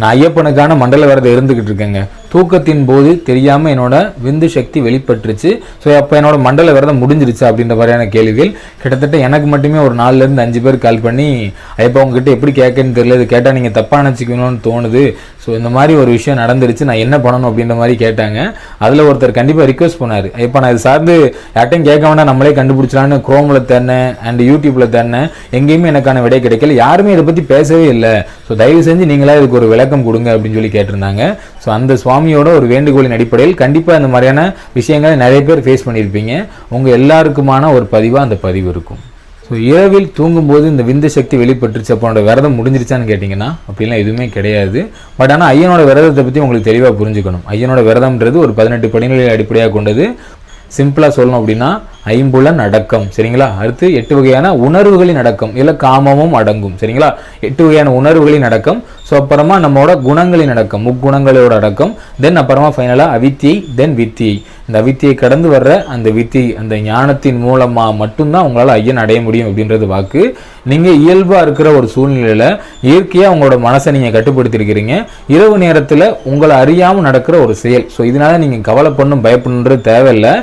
நான் ஐயப்பனுக்கான மண்டல விரதம் இருந்துக்கிட்டு இருக்கேங்க. தூக்கத்தின் போது தெரியாமல் என்னோட விந்து சக்தி வெளிப்பட்டுருச்சு. ஸோ அப்போ என்னோட மண்டல விரதம் முடிஞ்சிருச்சு அப்படின்ற மாதிரியான கேள்விகள். கிட்டத்தட்ட எனக்கு மட்டுமே ஒரு நாலுலேருந்து அஞ்சு பேர் கால் பண்ணி ஐயப்பா உங்ககிட்ட எப்படி கேட்கன்னு தெரியல இது கேட்டால் நீங்கள் தப்பாக நினச்சிக்கணும்னு தோணுது. ஸோ இந்த மாதிரி ஒரு விஷயம் நடந்துருச்சு. நான் என்ன பண்ணணும் அப்படின்ற மாதிரி கேட்டாங்க. அதில் ஒருத்தர் கண்டிப்பாக ரிக்வஸ்ட் பண்ணார். இப்போ நான் இது சார்ந்து யார்ட்டையும் கேட்க வேண்டாம். நம்மளே கண்டுபிடிச்சலான்னு குரோமில் தேடினேன் அண்ட் யூடியூப்பில் தேடினேன். எங்கேயுமே எனக்கான விடை கிடைக்கல. யாருமே இதை பற்றி பேசவே இல்லை. ஸோ தயவு செஞ்சு நீங்களாக இதுக்கு ஒரு விளக்கம் கொடுங்க அப்படின்னு சொல்லி கேட்டிருந்தாங்க. ஸோ அந்த சுவாமியோட ஒரு வேண்டுகோளின் அடிப்படையில் கண்டிப்பாக இந்த மாதிரியான விஷயங்களை நிறைய பேர் ஃபேஸ் பண்ணியிருப்பீங்க. உங்கள் எல்லாருக்குமான ஒரு பதிவாக அந்த பதிவு இருக்கும். ஸோ இரவில் தூங்கும்போது இந்த விந்து சக்தி வெளிப்பட்டுருச்சு அப்போ அவனோட விரதம் முடிஞ்சிருச்சான்னு கேட்டிங்கன்னா அப்படிலாம் எதுவுமே கிடையாது. பட் ஆனால் ஐயனோட விரதத்தை பற்றி உங்களுக்கு தெளிவாக புரிஞ்சுக்கணும். ஐயனோட விரதம்ன்றது ஒரு பதினெட்டு படிநிலை அடிப்படையாக கொண்டது. சிம்பிளாக சொல்லணும் அப்படின்னா ஐம்புலன் அடக்கம். சரிங்களா? அடுத்து எட்டு வகையான உணர்வுகளின் அடக்கம். இல்லை காமமும் அடங்கும். சரிங்களா? எட்டு வகையான உணர்வுகளின் அடக்கம். ஸோ அப்புறமா நம்மளோட குணங்களின் அடக்கம் முக்குணங்களோட அடக்கம் தென் அப்புறமா ஃபைனலாக அவித்தியை தென் வித்தியை. இந்த அவித்தியை கடந்து வர்ற அந்த வித்தி அந்த ஞானத்தின் மூலமாக மட்டும்தான் உங்களால் ஐயன் அடைய முடியும் அப்படின்றது வாக்கு. நீங்கள் இயல்பாக இருக்கிற ஒரு சூழ்நிலையில் இயற்கையாக உங்களோட மனசை நீங்கள் கட்டுப்படுத்தியிருக்கிறீங்க இரவு நேரத்தில் உங்களை அறியாமல் நடக்கிற ஒரு செயல். ஸோ இதனால் நீங்கள் கவலைப்படணும் பயப்படணுன்றது தேவையில்லை.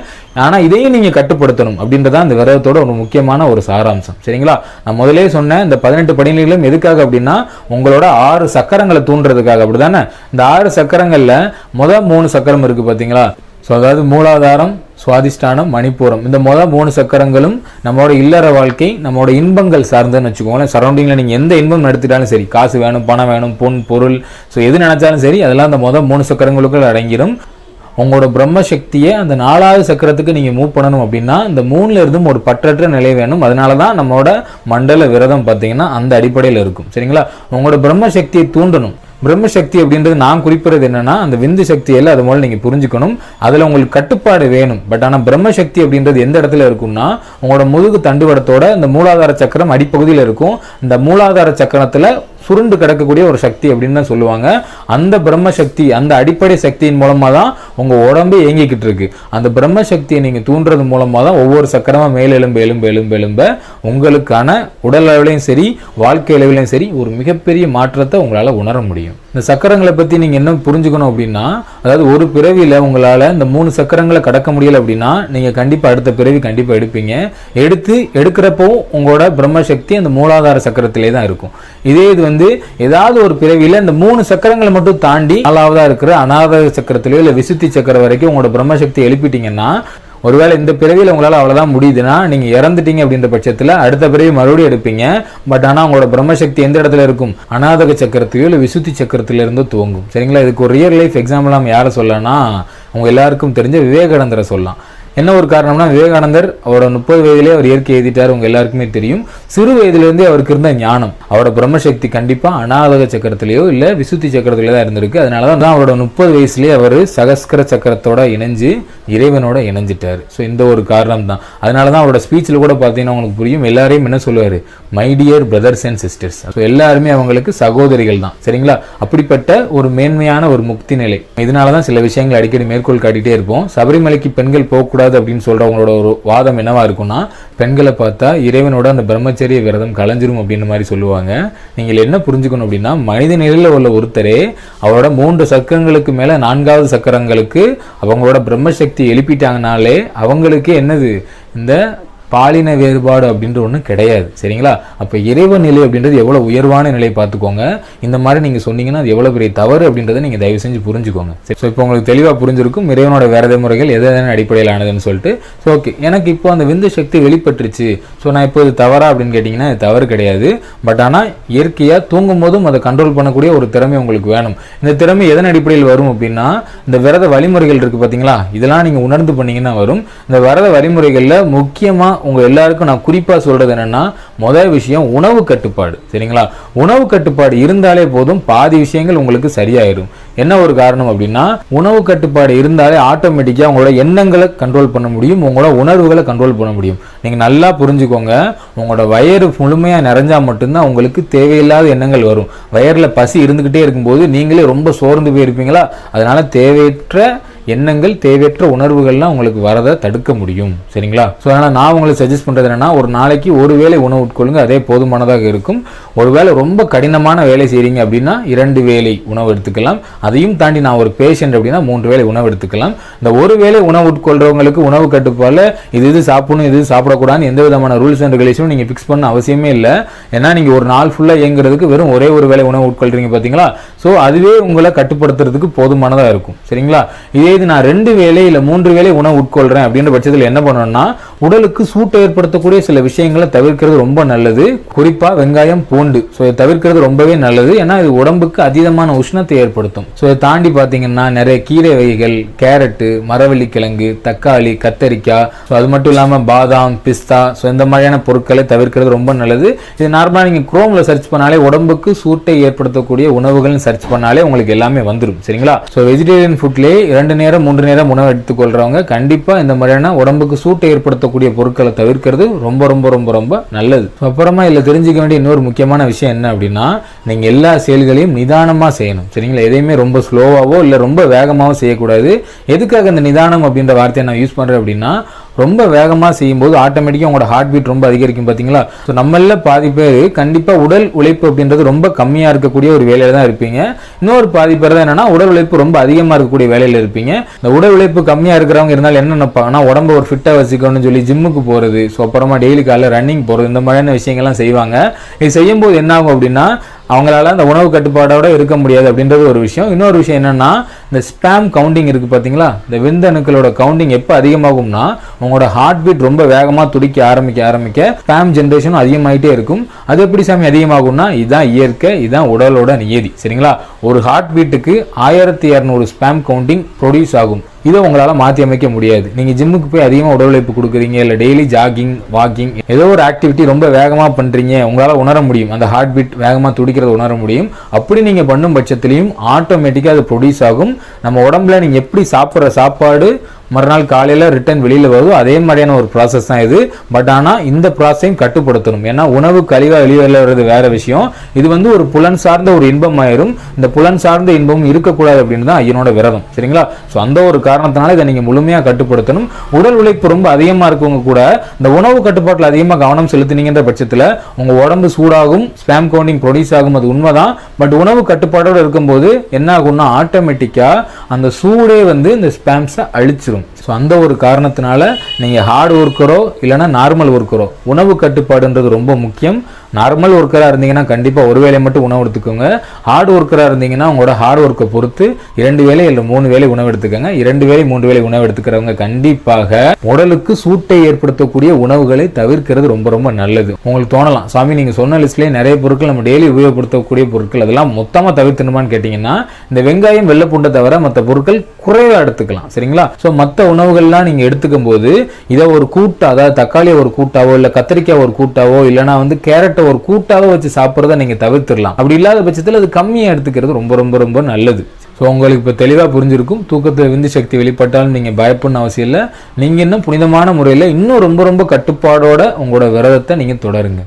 ஆனால் இதையும் நீங்கள் கட்டுப்படுத்தணும் அப்படின்றதான் அந்த விரதத்தோட ஒரு முக்கியமான ஒரு சாராம்சம். சரிங்களா? நான் முதலே சொன்னேன் இந்த பதினெட்டு படிநிலைகளும் எதுக்காக அப்படின்னா உங்களோட ஆறு சக்கரங்களை தூண்டுறதுக்காக அப்படிதானே? இந்த ஆறு சக்கரங்களில் முதல் மூணு சக்கரம் இருக்குது பார்த்தீங்களா ஸோ அதாவது மூலாதாரம் சுவாதிஷ்டானம் மணிப்பூரம். இந்த மொதல் மூணு சக்கரங்களும் நம்மளோட இல்லற வாழ்க்கை நம்மளோட இன்பங்கள் சார்ந்துன்னு வச்சுக்கோங்களேன். சரௌண்டிங்கில் நீங்கள் எந்த இன்பம் நடத்திட்டாலும் சரி காசு வேணும் பணம் வேணும் பொன் பொருள். ஸோ எது நினச்சாலும் சரி அதெல்லாம் அந்த மொதல் மூணு சக்கரங்களுக்குள் அடங்கிடும் உங்களோட பிரம்ம சக்தியை அந்த நாலாவது சக்கரத்துக்கு நீங்கள் மூவ் பண்ணணும் அப்படின்னா இந்த மூணில் இருந்தும் ஒரு பற்றற்ற நிலை வேணும். அதனால தான் நம்மளோட மண்டல விரதம் பார்த்தீங்கன்னா அந்த அடிப்படையில் இருக்கும். சரிங்களா? உங்களோட பிரம்ம சக்தியை தூண்டணும். பிரம்ம சக்தி அப்படின்றது நான் குறிப்பிடுறது என்னன்னா அந்த விந்து சக்தியில் அது மூலம் நீங்கள் புரிஞ்சுக்கணும். அதில் உங்களுக்கு கட்டுப்பாடு வேணும். பட் ஆனால் பிரம்ம சக்தி அப்படின்றது எந்த இடத்துல இருக்கும்னா உங்களோட முதுகு தண்டுவடத்தோட இந்த மூலாதார சக்கரம் அடிப்பகுதியில் இருக்கும். இந்த மூலாதார சக்கரத்தில் சுருண்டு கிடக்கக்கூடிய ஒரு சக்தி அப்படின்னு தான் சொல்லுவாங்க. அந்த பிரம்ம சக்தி அந்த அடிப்படை சக்தியின் மூலமாக தான் உங்கள் உடம்பே இயங்கிக்கிட்டு இருக்கு. அந்த பிரம்ம சக்தியை நீங்கள் தூண்டுறது மூலமாக தான் ஒவ்வொரு சக்கரமாக மேல் எலும்பு எலும்பு எலும்பு எலும்ப உங்களுக்கான உடல் அளவிலையும் சரி வாழ்க்கை அளவிலையும் சரி ஒரு மிகப்பெரிய மாற்றத்தை உங்களால் உணர முடியும். இந்த சக்கரங்களை பற்றி நீங்கள் என்ன புரிஞ்சுக்கணும் அப்படின்னா அதாவது ஒரு பிறவியில் உங்களால் இந்த மூணு சக்கரங்களை கடக்க முடியல அப்படின்னா நீங்கள் கண்டிப்பாக அடுத்த பிறவி கண்டிப்பாக எடுப்பீங்க. எடுத்து எடுக்கிறப்போ உங்களோட பிரம்மசக்தி அந்த மூலாதார சக்கரத்திலே தான் இருக்கும். இதே இது வந்து ஏதாவது ஒரு பிறவியில் இந்த மூணு சக்கரங்களை மட்டும் தாண்டி நாலாவதாக இருக்கிற அநாத சக்கரத்திலேயோ இல்லை விசுத்தி சக்கரம் வரைக்கும் உங்களோட பிரம்மசக்தி எழுப்பிட்டீங்கன்னா ஒருவேளை இந்த பிறவியில் உங்களால் அவ்வளோதான் முடியுதுன்னா நீங்கள் இறந்துட்டீங்க அப்படின்ற பட்சத்தில் அடுத்த பிறவி மறுபடியும் எடுப்பீங்க. பட் ஆனால் உங்களோட பிரம்மசக்தி எந்த இடத்துல இருக்கும்? அநாதக சக்கரத்திலயோ இல்லை விசுத்தி சக்கரத்திலிருந்து துவங்கும் சரிங்களா? இதுக்கு ஒரு ரியல் லைஃப் எக்ஸாம்பிள் நம்ம யாரை சொல்லலாம்னா அவங்க எல்லாருக்கும் தெரிஞ்ச விவேகானந்தரை சொல்லலாம். என்ன ஒரு காரணம்னா விவேகானந்தர் அவரோட முப்பது வயதிலே அவர் இயற்கை எழுதிட்டார் உங்க எல்லாருக்குமே தெரியும். சிறு வயதிலிருந்தே அவருக்கு இருந்த ஞானம். அவரோட பிரம்மசக்தி கண்டிப்பா அனாலக சக்கரத்திலேயோ இல்ல விசுத்தி சக்கரத்திலே தான் இருந்திருக்கு. அதனால தான் அவரோட முப்பது வயசுலேயே அவர் சகஸ்கர சக்கரத்தோட இணைஞ்சு இறைவனோட இணைஞ்சிட்டார். ஸோ இந்த ஒரு காரணம் தான் அதனால தான் அவரோட ஸ்பீச்சில் கூட பார்த்தீங்கன்னா உங்களுக்கு புரியும். எல்லாரையும் என்ன சொல்லுவார்? My dear brothers and sisters so எல்லாருமே அவங்களுக்கு சகோதரிகள் தான் சரிங்களா? அப்படிப்பட்ட ஒரு மேன்மையான ஒரு முக்தி நிலை. இதனால தான் சில விஷயங்கள் அடிக்கடி மேற்கோள் காட்டிகிட்டே இருப்போம். சபரிமலைக்கு பெண்கள் போகக்கூடாது அப்படின்னு சொல்கிறவங்களோட ஒரு வாதம் என்னவா இருக்கும்னா பெண்களை பார்த்தா இறைவனோட அந்த பிரம்மச்சரிய விரதம் கலைஞ்சிரும் அப்படின்ற மாதிரி சொல்லுவாங்க. நீங்கள் என்ன புரிஞ்சுக்கணும் அப்படின்னா மனித நிலையில் உள்ள ஒருத்தரே அவரோட மூன்று சக்கரங்களுக்கு மேலே நான்காவது சக்கரங்களுக்கு அவங்களோட பிரம்மசக்தி எழுப்பிட்டாங்கனாலே அவங்களுக்கு என்னது? இந்த பாலின வேறுபாடு அப்படின்ற ஒன்று கிடையாது. சரிங்களா? அப்போ இறைவன் நிலை அப்படின்றது எவ்வளோ உயர்வான நிலை பார்த்துக்கோங்க. இந்த மாதிரி நீங்கள் சொன்னீங்கன்னா அது எவ்வளோ பெரிய தவறு அப்படின்றத நீங்கள் தயவு செஞ்சு புரிஞ்சுக்கோங்க. சரி ஸோ இப்போ உங்களுக்கு தெளிவாக புரிஞ்சிருக்கும் இறைவனோட விரத முறைகள் எது எதன் அடிப்படையிலானதுன்னு சொல்லிட்டு. ஸோ ஓகே எனக்கு இப்போ அந்த விந்து சக்தி வெளிப்பட்டுருச்சு. ஸோ நான் இப்போ இது தவறா அப்படின்னு கேட்டிங்கன்னா இது தவறு கிடையாது. பட் ஆனால் இயற்கையாக தூங்கும் போதும் அதை கண்ட்ரோல் பண்ணக்கூடிய ஒரு திறமை உங்களுக்கு வேணும். இந்த திறமை எதன் அடிப்படையில் வரும் அப்படின்னா இந்த விரத வழிமுறைகள் இருக்குது பார்த்தீங்களா இதெல்லாம் நீங்கள் உணர்ந்து பண்ணிங்கன்னா வரும். இந்த விரத வழிமுறைகளில் முக்கியமாக உங்கள் எல்லாருக்கும் நான் குறிப்பாக சொல்கிறது என்னென்னா முதல் விஷயம் உணவு கட்டுப்பாடு. சரிங்களா? உணவு கட்டுப்பாடு இருந்தாலே போதும் பாதி விஷயங்கள் உங்களுக்கு சரியாயிடும். என்ன ஒரு காரணம் அப்படின்னா உணவு கட்டுப்பாடு இருந்தாலே ஆட்டோமேட்டிக்காக உங்களோட எண்ணங்களை கண்ட்ரோல் பண்ண முடியும் உங்களோட உணர்வுகளை கண்ட்ரோல் பண்ண முடியும். நீங்கள் நல்லா புரிஞ்சுக்கோங்க உங்களோட வயிறு முழுமையாக நிறைஞ்சால் மட்டும்தான் உங்களுக்கு தேவையில்லாத எண்ணங்கள் வரும். வயரில் பசி இருந்துக்கிட்டே இருக்கும்போது நீங்களே ரொம்ப சோர்ந்து போயிருப்பீங்களா? அதனால் தேவையற்ற எண்ணங்கள் தேவையற்ற உணர்வுகள்லாம் உங்களுக்கு வரதை தடுக்க முடியும். சரிங்களா? ஸோ அதனால் நான் உங்களுக்கு சஜஸ்ட் பண்ணுறது என்னென்னா ஒரு நாளைக்கு ஒரு வேளை உணவு உட்கொள்ளுங்க அதே போதுமானதாக இருக்கும். ஒருவேளை ரொம்ப கடினமான வேலை செய்கிறீங்க அப்படின்னா இரண்டு வேலை உணவு எடுத்துக்கலாம். அதையும் தாண்டி நான் ஒரு பேஷண்ட் அப்படின்னா மூன்று வேலை உணவு எடுத்துக்கலாம். இந்த ஒரு வேளை உணவு உட்கொள்றவங்களுக்கு உணவு கட்டுப்பாடில் இது இது சாப்பிடணும் இது சாப்பிடக்கூடாதுன்னு எந்த விதமான ரூல்ஸ் அண்ட் ரெகுலேஷனும் நீங்கள் ஃபிக்ஸ் பண்ண அவசியமே இல்லை. ஏன்னா நீங்கள் ஒரு நாள் ஃபுல்லாக இயங்குறதுக்கு வெறும் ஒரே ஒரு வேளை உணவு உட்கொள்கிறீங்க பார்த்தீங்களா ஸோ அதுவே உங்களை கட்டுப்படுத்துறதுக்கு போதுமானதாக இருக்கும். சரிங்களா? இதே இது நான் ரெண்டு வேலை இல்லை மூன்று வேலை உணவு உட்கொள்றேன் அப்படின்ற பட்சத்தில் என்ன பண்ணணும்னா உடலுக்கு சூட்டை ஏற்படுத்தக்கூடிய சில விஷயங்களை தவிர்க்கிறது ரொம்ப நல்லது. குறிப்பாக வெங்காயம் பூண்டு. ஸோ இதை தவிர்க்கிறது ரொம்பவே நல்லது. ஏன்னா இது உடம்புக்கு அதீதமான உஷ்ணத்தை ஏற்படுத்தும். ஸோ இதை தாண்டி பார்த்தீங்கன்னா நிறைய கீரை வகைகள் கேரட்டு மரவள்ளி கிழங்கு தக்காளி கத்தரிக்காய். ஸோ அது மட்டும் இல்லாமல் பாதாம் பிஸ்தா. ஸோ இந்த மாதிரியான பொருட்களை தவிர்க்கிறது ரொம்ப நல்லது. இது நார்மலாக நீங்கள் குரோமில் சர்ச் பண்ணாலே உடம்புக்கு சூட்டை ஏற்படுத்தக்கூடிய உணவுகள்னு சர்ச் பண்ணாலே உங்களுக்கு எல்லாமே வந்துடும் சரிங்களா? ஸோ வெஜிடேரியன் ஃபுட்லேயே இரண்டு நேரம் மூன்று நேரம் உணவு எடுத்துக்கொள்கிறவங்க கண்டிப்பாக இந்த மாதிரியான உடம்புக்கு சூட்டை ஏற்படுத்த போகக்கூடிய பொருட்களை தவிர்க்கிறது ரொம்ப ரொம்ப ரொம்ப ரொம்ப நல்லது. அப்புறமா இதில் தெரிஞ்சுக்க வேண்டிய இன்னொரு முக்கியமான விஷயம் என்ன அப்படின்னா நீங்கள் எல்லா செயல்களையும் நிதானமாக செய்யணும். சரிங்களா? எதையுமே ரொம்ப ஸ்லோவாகவோ இல்லை ரொம்ப வேகமாகவோ செய்யக்கூடாது. எதுக்காக இந்த நிதானம் அப்படின்ற வார்த்தையை நான் யூஸ் பண்ணுறேன் அப்படின்னா ரொம்ப வேகமாக செய்யும்போது ஆட்டோமேட்டிக்காக உங்களோட ஹார்ட் பீட் ரொம்ப அதிகரிக்கும் பார்த்தீங்களா ஸோ நம்மள பாதி பேர் கண்டிப்பாக உடல் உழைப்பு அப்படின்றது ரொம்ப கம்மியாக இருக்கக்கூடிய ஒரு வேலையில் தான் இருப்பீங்க. இன்னொரு பாதி பேர் தான் என்னன்னா உடல் உழைப்பு ரொம்ப அதிகமாக இருக்கக்கூடிய வேலையில் இருப்பீங்க. இந்த உடல் உழைப்பு கம்மியாக இருக்கிறவங்க இருந்தாலும் என்ன நினைப்பாங்கன்னா உடம்ப ஒரு ஃபிட்டாக வச்சுக்கணும்னு சொல்லி ஜிம்முக்கு போகிறது ஸோ அப்புறமா டெய்லி காலையில் ரன்னிங் போகிறது இந்த மாதிரியான விஷயங்கள்லாம் செய்வாங்க. இது செய்யும்போது என்ன ஆகும் அப்படின்னா அவங்களால அந்த உணவு கட்டுப்பாடோட இருக்க முடியாது அப்படின்றது ஒரு விஷயம். இன்னொரு விஷயம் என்னன்னா இந்த ஸ்பேம் கவுண்டிங் இருக்குது பார்த்தீங்களா இந்த விந்தணுக்களோட கவுண்டிங் எப்போ அதிகமாகும்னா உங்களோட ஹார்ட் பீட் ரொம்ப வேகமாக துடிக்க ஆரம்பிக்க ஆரம்பிக்க ஸ்பேம் ஜென்ரேஷனும் அதிகமாகிட்டே இருக்கும். அது எப்படி சாமி அதிகமாகும்னா இதுதான் இயற்கை இதுதான் உடலோட நியதி சரிங்களா? ஒரு ஹார்ட் பீட்டுக்கு ஆயிரத்தி இரநூறு ஸ்பேம் கவுண்டிங் ப்ரொடியூஸ் ஆகும். இதை உங்களால் மாற்றி அமைக்க முடியாது. நீங்கள் ஜிம்முக்கு போய் அதிகமாக உடல் உழைப்பு கொடுக்குறீங்க இல்லை டெய்லி ஜாகிங் வாக்கிங் ஏதோ ஒரு ஆக்டிவிட்டி ரொம்ப வேகமாக பண்ணுறீங்க உங்களால் உணர முடியும். அந்த ஹார்ட் பீட் வேகமாக துடிக்கிறத உணர முடியும். அப்படி நீங்கள் பண்ணும் பட்சத்துலையும் ஆட்டோமேட்டிக்காக அது ப்ரொடியூஸ் ஆகும். நம்ம உடம்புல நீங்கள் எப்படி சாப்பிட்ற சாப்பாடு மறுநாள் காலையில் ரிட்டர்ன் வெளியில் வரும் அதே மாதிரியான ஒரு ப்ராசஸ் தான் இது. பட் ஆனால் இந்த ப்ராசஸையும் கட்டுப்படுத்தணும். ஏன்னா உணவு கழிவாக வெளியில் வர்றது வேற விஷயம். இது வந்து ஒரு புலன் சார்ந்த ஒரு இன்பம் ஆயிரும். இந்த புலன் சார்ந்த இன்பம் இருக்கக்கூடாது அப்படின்னு தான் ஐயனோட விரதம். சரிங்களா? ஸோ அந்த ஒரு காரணத்தினால இதை நீங்கள் முழுமையாக கட்டுப்படுத்தணும். உடல் உழைப்பு ரொம்ப அதிகமாக இருக்கவங்க கூட இந்த உணவு கட்டுப்பாட்டில் அதிகமாக கவனம் செலுத்தினீங்கன்ற பட்சத்தில் உங்கள் உடம்பு சூடாகும் ஸ்பேம் கவுண்டிங் ப்ரொடியூஸ் ஆகும் அது உண்மைதான். பட் உணவு கட்டுப்பாடோடு இருக்கும்போது என்ன ஆகும்னா ஆட்டோமேட்டிக்காக அந்த சூடே வந்து இந்த ஸ்பேம்ஸை ஸோ அந்த ஒரு காரணத்தினால நீங்கள் ஹார்ட் ஒர்க்கரோ இல்லைன்னா நார்மல் ஒர்க்கரோ உணவு கட்டுப்பாடுன்றது ரொம்ப முக்கியம். நார்மல் ஒர்க்கராக இருந்தீங்கன்னா கண்டிப்பாக ஒரு வேலையை மட்டும் உணவு எடுத்துக்கோங்க. ஹார்ட் ஒர்க்கராக இருந்தீங்கன்னா உங்களோட ஹார்ட் ஒர்க்கை பொறுத்து இரண்டு வேலை இல்லை மூணு வேலை உணவு எடுத்துக்கோங்க. இரண்டு வேலை மூன்று வேலை உணவு எடுத்துக்கிறவங்க கண்டிப்பாக உடலுக்கு சூட்டை ஏற்படுத்தக்கூடிய உணவுகளை தவிர்க்கிறது ரொம்ப ரொம்ப நல்லது. உங்களுக்கு தோணலாம். சாமி நீங்கள் சொன்ன லிஸ்ட்லேயே நிறைய பொருட்கள் நம்ம டெய்லி உபயோகப்படுத்தக்கூடிய பொருட்கள். அதெல்லாம் மொத்தமாக தவிர்த்தணுமான்னு கேட்டிங்கன்னா இந்த வெங்காயம் வெள்ளப்பூண்டை தவிர மற்ற பொருட்கள் குறைவாக எடுத்துக்கலாம். சரிங்களா? ஸோ மற்ற உணவுகள்லாம் நீங்கள் எடுத்துக்கும் போது இதை ஒரு கூட்டா அதாவது தக்காளியை ஒரு கூட்டாவோ இல்லை கத்திரிக்காய் ஒரு கூட்டாவோ இல்லைனா வந்து கேரட்டை ஒரு கூட்டாவோ வச்சு சாப்பிட்றத நீங்கள் தவிர்த்துடலாம். அப்படி இல்லாத பட்சத்தில் அது கம்மியாக எடுத்துக்கிறது ரொம்ப ரொம்ப ரொம்ப நல்லது. ஸோ உங்களுக்கு இப்போ தெளிவாக புரிஞ்சிருக்கும். தூக்கத்தில் விந்து சக்தி வெளிப்பட்டாலும் நீங்கள் பயப்படணும் அவசியம் இல்லை. நீங்கள் இன்னும் புனிதமான முறையில் இன்னும் ரொம்ப ரொம்ப கட்டுப்பாடோட உங்களோட விரதத்தை நீங்கள் தொடருங்க.